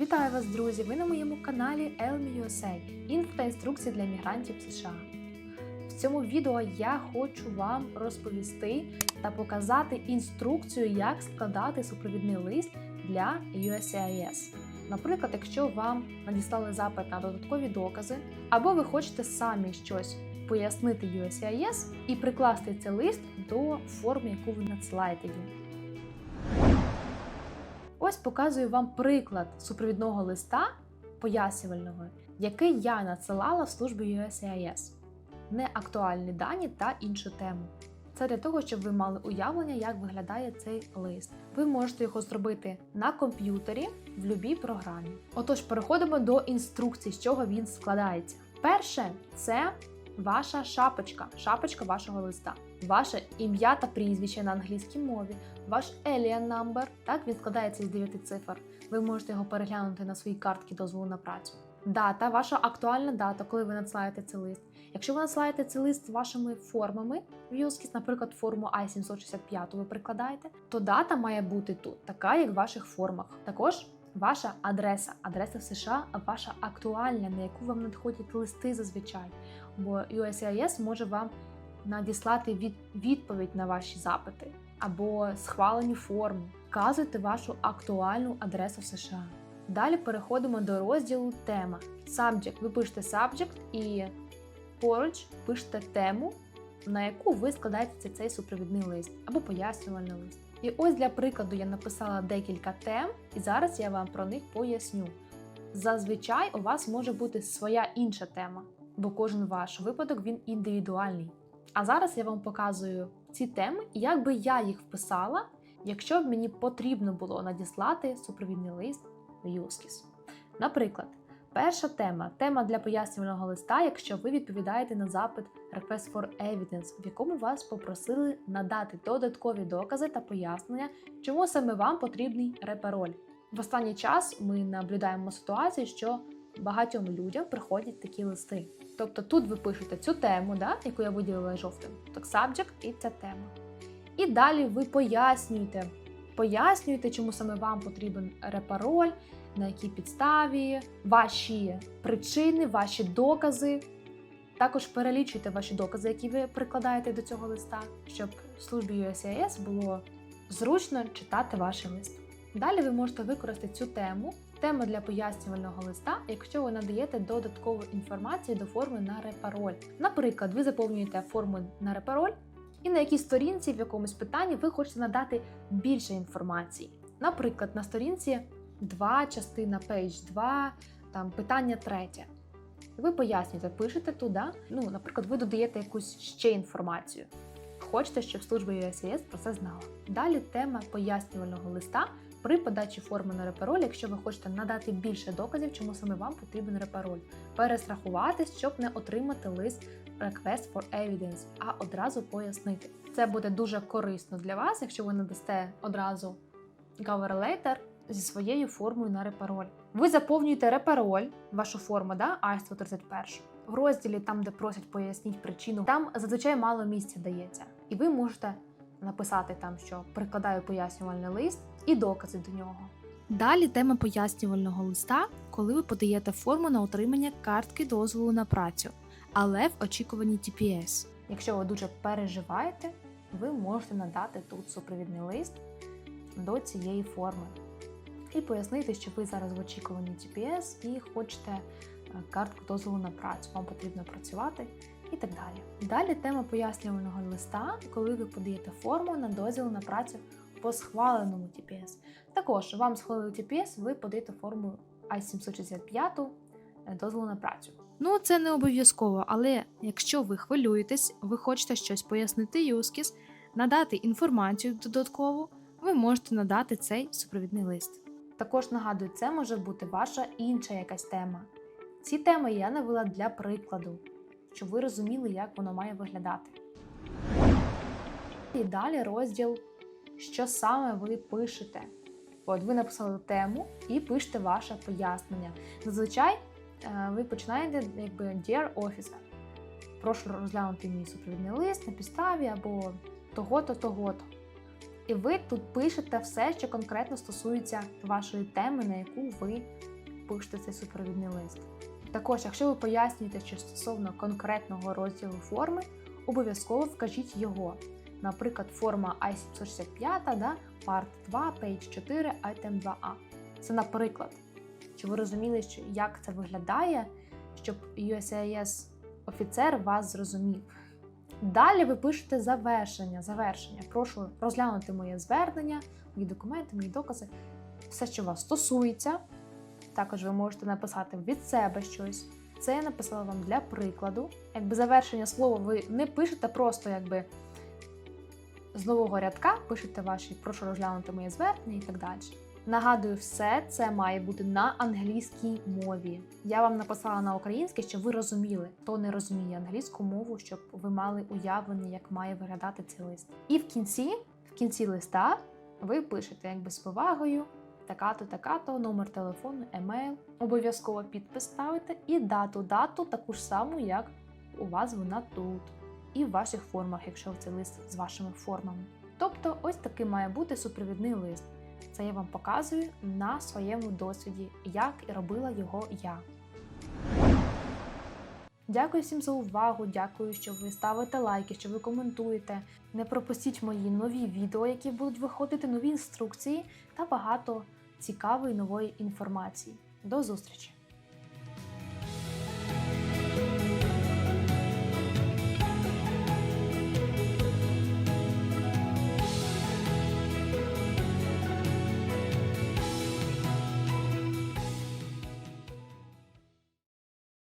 Вітаю вас, друзі! Ви на моєму каналі Elmi інфо та інструкції для мігрантів США. В цьому відео я хочу вам розповісти та показати інструкцію, як складати супровідний лист для USCIS. Наприклад, якщо вам надіслали запит на додаткові докази, або ви хочете самі щось пояснити USCIS і прикласти цей лист до форми, яку ви надсилаєте їм. Ось показую вам приклад супровідного листа пояснювального, який я надсилала в службу USCIS. Неактуальні дані та іншу тему. Це для того, щоб ви мали уявлення, як виглядає цей лист. Ви можете його зробити на комп'ютері в будь-якій програмі. Отож, переходимо до інструкції, з чого він складається. Перше це ваша шапочка, шапочка вашого листа, ваше ім'я та прізвище на англійській мові, ваш Alien Number, так він складається з 9 цифр. Ви можете його переглянути на своїй картці дозволу на працю. Дата, ваша актуальна дата, коли ви надсилаєте цей лист. Якщо ви надсилаєте цей лист вашими формами в USKIS, наприклад, форму I-765 ви прикладаєте, то дата має бути тут, така як в ваших формах. Також ваша адреса, адреса в США, ваша актуальна, на яку вам надходять листи зазвичай. Бо USCIS може вам надіслати від, відповідь на ваші запити або схвалені форми. Вказуйте вашу актуальну адресу в США. Далі переходимо до розділу тема. Subject. Ви пишете subject і поруч пишете тему, на яку ви складаєте цей супровідний лист або пояснювальний лист. І ось для прикладу я написала декілька тем, і зараз я вам про них поясню. Зазвичай у вас може бути своя інша тема, бо кожен ваш випадок він індивідуальний. А зараз я вам показую ці теми, як би я їх вписала, якщо б мені потрібно було надіслати супровідний лист в USKIS. Наприклад, перша тема тема для пояснювального листа, якщо ви відповідаєте на запит Request for Evidence, в якому вас попросили надати додаткові докази та пояснення, чому саме вам потрібний репароль. В останній час ми наблюдаємо ситуацію, що багатьом людям приходять такі листи. Тобто тут ви пишете цю тему, да, яку я виділила жовтим, так subject і ця тема. І далі ви пояснюєте, пояснюєте, чому саме вам потрібен репароль, на якій підставі, ваші причини, ваші докази. Також перелічуйте ваші докази, які ви прикладаєте до цього листа, щоб службі USCIS було зручно читати ваш лист. Далі ви можете використати цю тему, тему для пояснювального листа, якщо ви надаєте додаткову інформацію до форми на репароль. Наприклад, ви заповнюєте форму на репароль, і на якій сторінці в якомусь питанні ви хочете надати більше інформації. Наприклад, на сторінці 2, частина page 2, там питання третє. Ви пояснюєте, пишете туди, ну, наприклад, ви додаєте якусь ще інформацію. Хочете, щоб служба USCIS про це знала. Далі тема пояснювального листа при подачі форми на репароль, якщо ви хочете надати більше доказів, чому саме вам потрібен репароль, перестрахуватись, щоб не отримати лист Request for Evidence, а одразу пояснити. Це буде дуже корисно для вас, якщо ви надасте одразу Cover Letter зі своєю формою на репароль. Ви заповнюєте репароль, вашу форму, да, А131. В розділі, там, де просять поясніть причину, там зазвичай мало місця дається. І ви можете написати там, що прикладаю пояснювальний лист і докази до нього. Далі тема пояснювального листа, коли ви подаєте форму на отримання картки дозволу на працю, але в очікуванні TPS. Якщо ви дуже переживаєте, ви можете надати тут супровідний лист до цієї форми і пояснити, що ви зараз в очікуванні TPS і хочете е, картку дозволу на працю, вам потрібно працювати і так далі. Далі тема пояснювального листа, коли ви подаєте форму на дозвіл на працю по схваленому TPS. Також вам схвалили TPS, ви подаєте форму I-765 е, дозволу на працю. Ну, це не обов'язково, але якщо ви хвилюєтесь, ви хочете щось пояснити юскіс, надати інформацію додаткову, ви можете надати цей супровідний лист. Також нагадую, це може бути ваша інша якась тема. Ці теми я навела для прикладу, щоб ви розуміли, як воно має виглядати. І далі розділ, що саме ви пишете. От ви написали тему і пишете ваше пояснення. Зазвичай е, ви починаєте якби Dear Officer. Прошу розглянути мій супровідний лист на підставі або того-то, того-то. І ви тут пишете все, що конкретно стосується вашої теми, на яку ви пишете цей супровідний лист. Також, якщо ви пояснюєте, що стосовно конкретного розділу форми, обов'язково вкажіть його. Наприклад, форма I-765, да, Part 2, Page 4, Item 2A. Це наприклад, щоб ви розуміли, що як це виглядає, щоб USAIS офіцер вас зрозумів. Далі ви пишете завершення. Завершення. Прошу розглянути моє звернення, мої документи, мої докази, все, що вас стосується. Також ви можете написати від себе щось. Це я написала вам для прикладу. Якби завершення слова ви не пишете просто якби з нового рядка, пишете ваші прошу розглянути моє звернення і так далі. Нагадую, все це має бути на англійській мові. Я вам написала на українській, щоб ви розуміли, хто не розуміє англійську мову, щоб ви мали уявлення, як має виглядати цей лист. І в кінці, в кінці листа, ви пишете якби з повагою, така-то, така-то, номер телефону, емейл, обов'язково підпис ставите і дату, дату таку ж саму, як у вас вона тут, і в ваших формах, якщо цей лист з вашими формами. Тобто, ось такий має бути супровідний лист. Це я вам показую на своєму досвіді, як і робила його я. Дякую всім за увагу. Дякую, що ви ставите лайки, що ви коментуєте. Не пропустіть мої нові відео, які будуть виходити, нові інструкції та багато цікавої нової інформації. До зустрічі!